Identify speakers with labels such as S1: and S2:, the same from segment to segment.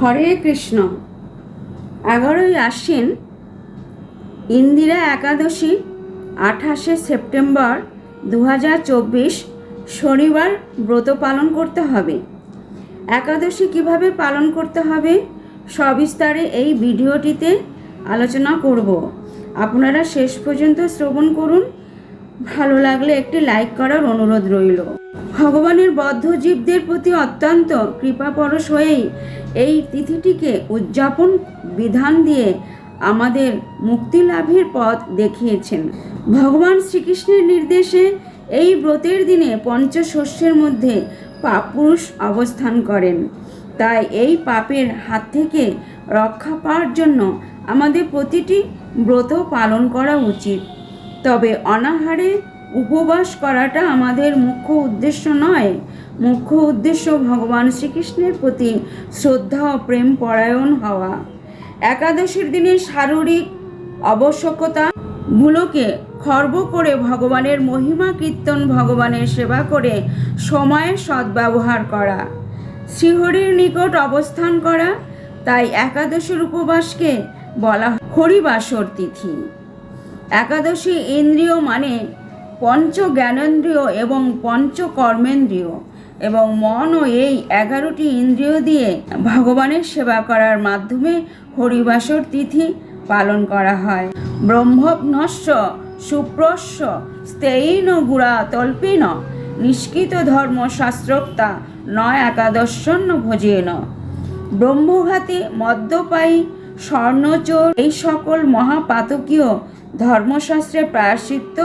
S1: হরে কৃষ্ণ। এগারোই আশ্বিন, ইন্দিরা একাদশী, আঠাশে সেপ্টেম্বর দু হাজার চব্বিশ, শনিবার ব্রত পালন করতে হবে। একাদশী কীভাবে পালন করতে হবে সবিস্তারে এই ভিডিওটিতে আলোচনা করব। আপনারা শেষ পর্যন্ত শ্রবণ করুন ভালো লাগলে একটি লাইক করার অনুরোধ রইল। ভগবানের বদ্ধ জীবদের প্রতি অত্যন্ত কৃপাপরশ হয়েই এই তিথিটিকে উদযাপন বিধান দিয়ে আমাদের মুক্তি লাভের পথ দেখিয়েছেন। ভগবান শ্রীকৃষ্ণের নির্দেশে এই ব্রতের দিনে পঞ্চশস্যের মধ্যে পাপ পুরুষ অবস্থান করেন। তাই এই পাপের হাত থেকে রক্ষা পাওয়ার জন্য আমাদের প্রতিটি ব্রত পালন করা উচিত। তবে অনাহারে উপবাস করাটা আমাদের মুখ্য উদ্দেশ্য নয়। মুখ্য উদ্দেশ্য ভগবান শ্রীকৃষ্ণের প্রতি শ্রদ্ধা ও প্রেম পরায়ণ হওয়া। একাদশীর দিনে শারীরিক আবশ্যকতাগুলোকে খর্ব করে ভগবানের মহিমা কীর্তন ভগবানের সেবা করে সময়ের সদ্ব্যবহার করা। শ্রীহরির নিকট অবস্থান করা, তাই একাদশীর উপবাসকে বলা হরিবাসর তিথি। একাদশী ইন্দ্রিয় মানে পঞ্চ জ্ঞানেন্দ্রিয় এবং পঞ্চ কর্মেন্দ্রিয় এবং মনও এই এগারোটি ইন্দ্রিয় দিয়ে ভগবানের সেবা করার মাধ্যমে হরিবাসর তিথি পালন করা হয়। ব্রহ্মগ্নস্য সুপ্রস্য স্তেইন গুড়া তল্পিন, নিষ্কৃত ধর্ম শাস্ত্রোক্তা নয় একাদশন্য ভোজেন। ব্রহ্মঘাতী মদ্যপায়ী, স্বর্ণচোর এই সকল মহাপাতকীয় ধর্মশাস্ত্রে প্রায়শ্চিত্ত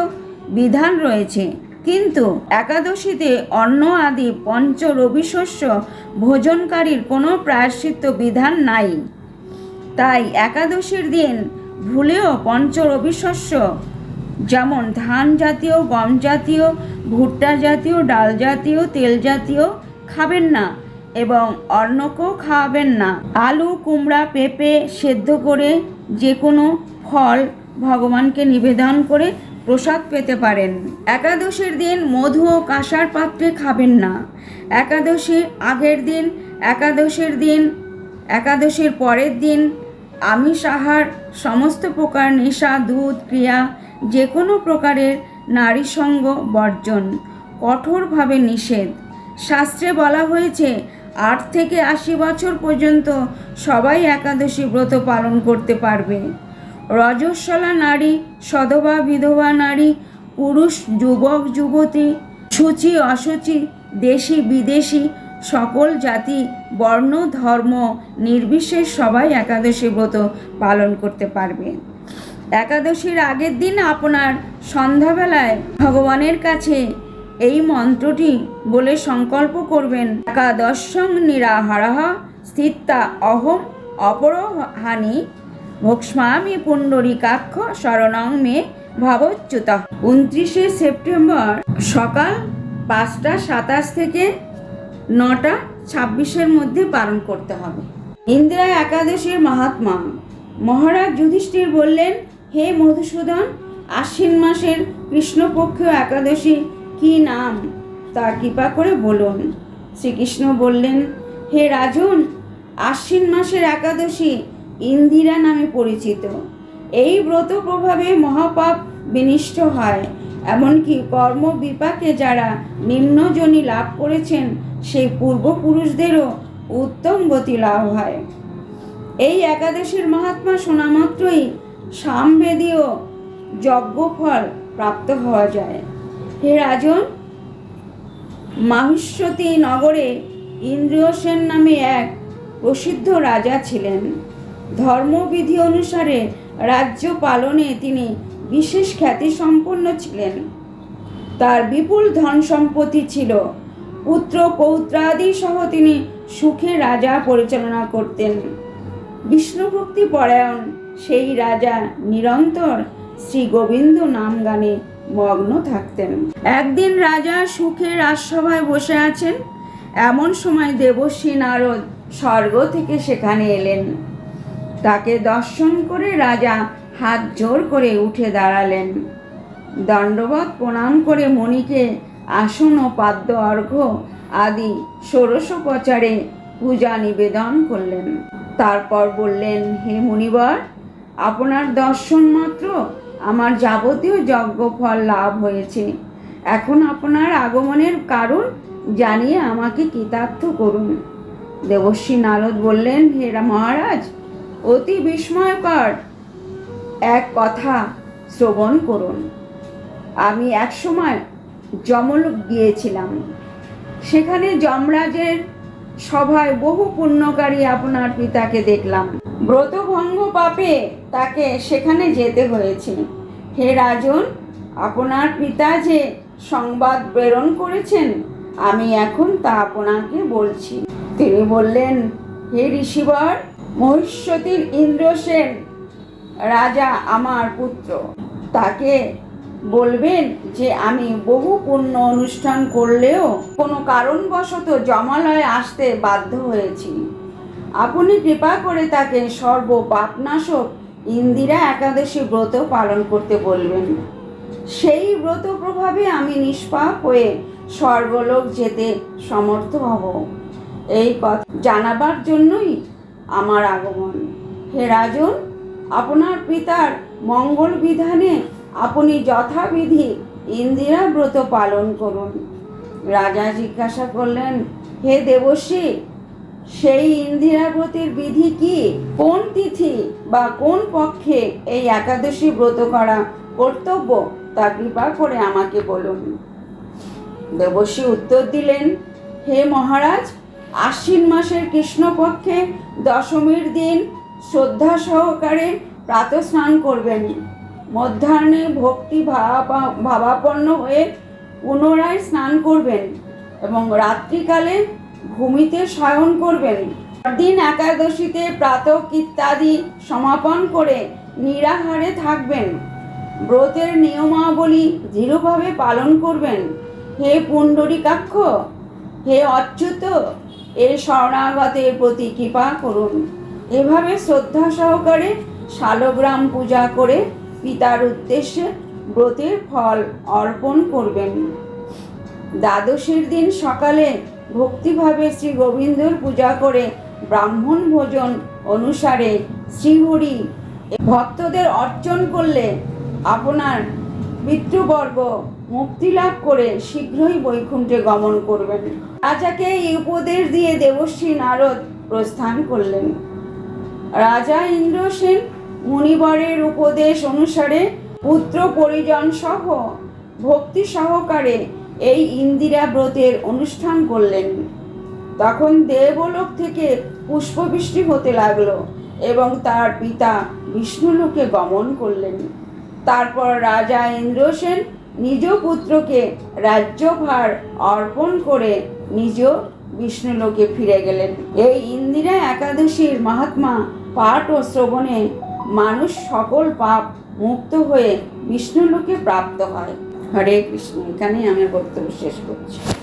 S1: বিধান রয়েছে। কিন্তু একাদশীতে অন্ন আদি পঞ্চ রবিশস্য ভোজনকারীর কোনো প্রায়শ্চিত্ত বিধান নাই। তাই একাদশীর দিন ভুলেও পঞ্চ রবিশস্য, যেমন ধান জাতীয়, গম জাতীয়, ভুট্টা জাতীয়, ডাল জাতীয়, তেল জাতীয় খাবেন না এবং অন্নকেও খাওয়াবেন না। আলু, কুমড়া, পেঁপে সেদ্ধ করে যে কোনো ফল ভগবানকে নিবেদন করে প্রসাদ পেতে পারেন। একাদশীর দিন মধু ও কাঁসার পাত্রে খাবেন না। একাদশীর আগের দিন, একাদশীর দিন, একাদশীর পরের দিন, আমিষ আহার, সমস্ত প্রকার নেশা, দুধ, ক্রিয়া যে কোনো প্রকারের নারী সঙ্গ বর্জন, কঠোরভাবে নিষেধ। শাস্ত্রে বলা হয়েছে, আট থেকে আশি বছর পর্যন্ত সবাই একাদশী ব্রত পালন করতে পারবে। রজস্বলা নারী সধবা বিধবা নারী, পুরুষ, যুবক, যুবতী, সূচি, অসুচি, দেশি, বিদেশি, সকল জাতি, বর্ণ, ধর্ম, নির্বিশেষ সবাই একাদশী ব্রত পালন করতে পারবে। একাদশীর আগের দিন আপনার সন্ধ্যাবেলায় ভগবানের কাছে এই মন্ত্রটি বলে সংকল্প করবেন। একাদশং নিরাহারহ স্থিতা অহম অপরহানি ভক্ষ্মামি পুণ্ডরিকাক্ষ শরণং মে ভবচ্যুত। উনত্রিশে সেপ্টেম্বর সকাল পাঁচটা সাতাশ থেকে নটা ছাব্বিশের মধ্যে পালন করতে হবে। ইন্দিরা একাদশীর মহাত্মা। মহারাজ যুধিষ্ঠির বললেন, হে মধুসূদন, আশ্বিন মাসের কৃষ্ণপক্ষ একাদশী কি নাম? তা কৃপা করে বলুন। শ্রীকৃষ্ণ বললেন, হে রাজন, আশ্বিন মাসের একাদশী ইন্দিরা নামে পরিচিত। এই ব্রত প্রভাবে মহাপাপ বিনিষ্ট হয়। এমনকি কর্ম বিপাকে যারা নিম্নজনী লাভ করেছেন, সেই পূর্বপুরুষদেরও উত্তম গতি লাভ হয়। এই একাদশের মহাত্মা শোনা মাত্রই সামবেদীয় যজ্ঞফল প্রাপ্ত হওয়া যায়। হে রাজন, মাহিষ্যতী নগরে ইন্দ্রিয়সেন নামে এক প্রসিদ্ধ রাজা ছিলেন। ধর্মবিধি অনুসারে রাজ্য পালনে তিনি বিশেষ খ্যাতিসম্পন্ন ছিলেন। তার বিপুল ধন সম্পত্তি ছিল। পুত্র পৌত্রাদি সহ তিনি সুখে রাজা পরিচালনা করতেন। বিষ্ণুভক্তি পরায়ণ সেই রাজা নিরন্তর শ্রী গোবিন্দ নাম গানে মগ্ন থাকতেন। একদিন রাজা সুখে রাজসভায় বসে আছেন। এমন সময় দেবশ্রী নারদ স্বর্গ থেকে সেখানে এলেন। তাকে দর্শন করে রাজা হাত জোর করে উঠে দাঁড়ালেন। দণ্ডবত প্রণাম করে মণিকে আসন ও পাদ্য অর্ঘ্য আদি ষোড়শোপচারে পূজা নিবেদন করলেন। তারপর বললেন, হে মুনিবর, আপনার দর্শন মাত্র আমার যাবতীয় যজ্ঞ ফল লাভ হয়েছে। এখন আপনার আগমনের কারণ জানিয়ে আমাকে কৃতার্থ করুন। দেবশ্রী নারদ বললেন হেরা মহারাজ অতি বিস্ময়কর এক কথা শ্রবণ করুন। আমি একসময় যমলোক গিয়েছিলাম। সেখানে যমরাজের সভায় বহু পুণ্যকারী আপনার পিতাকে দেখলাম। ব্রতভঙ্গ পাপে তাকে সেখানে যেতে হয়েছে। হে রাজন, আপনার পিতা যে সংবাদ প্রেরণ করেছেন, আমি এখন তা আপনাকে বলছি। তিনি বললেন, হে ঋষিবর মহিষ্যতির ইন্দ্রসেন রাজা আমার পুত্র। তাকে বলবেন যে, আমি বহু পুণ্য অনুষ্ঠান করলেও কোনো কারণবশত জমালয়ে আসতে বাধ্য হয়েছি। আপনি কৃপা করে তাকে সর্ব পাপনাশক ইন্দিরা একাদশী ব্রত পালন করতে বলবেন। সেই ব্রত প্রভাবে আমি নিষ্পাপ হয়ে স্বর্গলোক যেতে সমর্থ হব। এই কথা জানাবার জন্যই আমার আগমন। হে রাজন, আপনার পিতার মঙ্গল বিধানে আপনি যথাবিধি ইন্দিরা ব্রত পালন করুন। রাজা জিজ্ঞাসা করলেন, হে দেবশ্রী, সেই ইন্দিরা ব্রতের বিধি কি? কোন তিথি বা কোন পক্ষে এই একাদশী ব্রত করা কর্তব্য? তা কৃপা করে আমাকে বলুন। দেবশ্রী উত্তর দিলেন, হে মহারাজ আশ্বিন মাসের কৃষ্ণপক্ষে দশমীর দিন শ্রদ্ধা সহকারে প্রাতঃ স্নান করবেন। মধ্যাহ্নে ভক্তি ভাবা- ভাবাপন্ন হয়ে পুনরায় স্নান করবেন এবং রাত্রিকালে ভূমিতে শয়ন করবেন। দিন একাদশীতে প্রাতক ইত্যাদি সমাপন করে নিরাহারে থাকবেন। ব্রতের নিয়মাবলী দৃঢ়ভাবে পালন করবেন। হে পুণ্ডরিকাক্ষ, হে অচ্যুত এই শরণাগতের প্রতি কৃপা করুন। এভাবে শ্রদ্ধা সহকারে শালগ্রাম পূজা করে পিতার উদ্দেশ্যে ব্রতের ফল অর্পণ করবেন। দ্বাদশীর দিন সকালে ভক্তিভাবে শ্রী গোবিন্দর পূজা করে ব্রাহ্মণ ভোজন অনুসারে শ্রীহরি ভক্তদের অর্চন করলে আপনার পিতৃবর্গ মুক্তি লাভ করে শীঘ্রই বৈকুণ্ঠে গমন করবেন। রাজাকে এই উপদেশ দিয়ে দেবশ্রী নারদ প্রস্থান করলেন। রাজা ইন্দ্রসেন মুনিবরের উপদেশ অনুসারে পুত্র পরিজন সহ ভক্তি সহকারে এই ইন্দিরা ব্রতের অনুষ্ঠান করলেন। তখন দেবলোক থেকে পুষ্পবৃষ্টি হতে লাগল এবং তার পিতা বিষ্ণুলোকে গমন করলেন। তারপর রাজা ইন্দ্রসেন নিজ পুত্রকে রাজ্যভার অর্পণ করে নিজ বিষ্ণুলোকে ফিরে গেলেন। এই ইন্দিরা একাদশীর মহাত্মা পাঠ ও শ্রবণে মানুষ সকল পাপ মুক্ত হয়ে বিষ্ণুলোকে প্রাপ্ত হয়। হরে কৃষ্ণ, এখানেই আমি বক্তব্য শেষ করছি।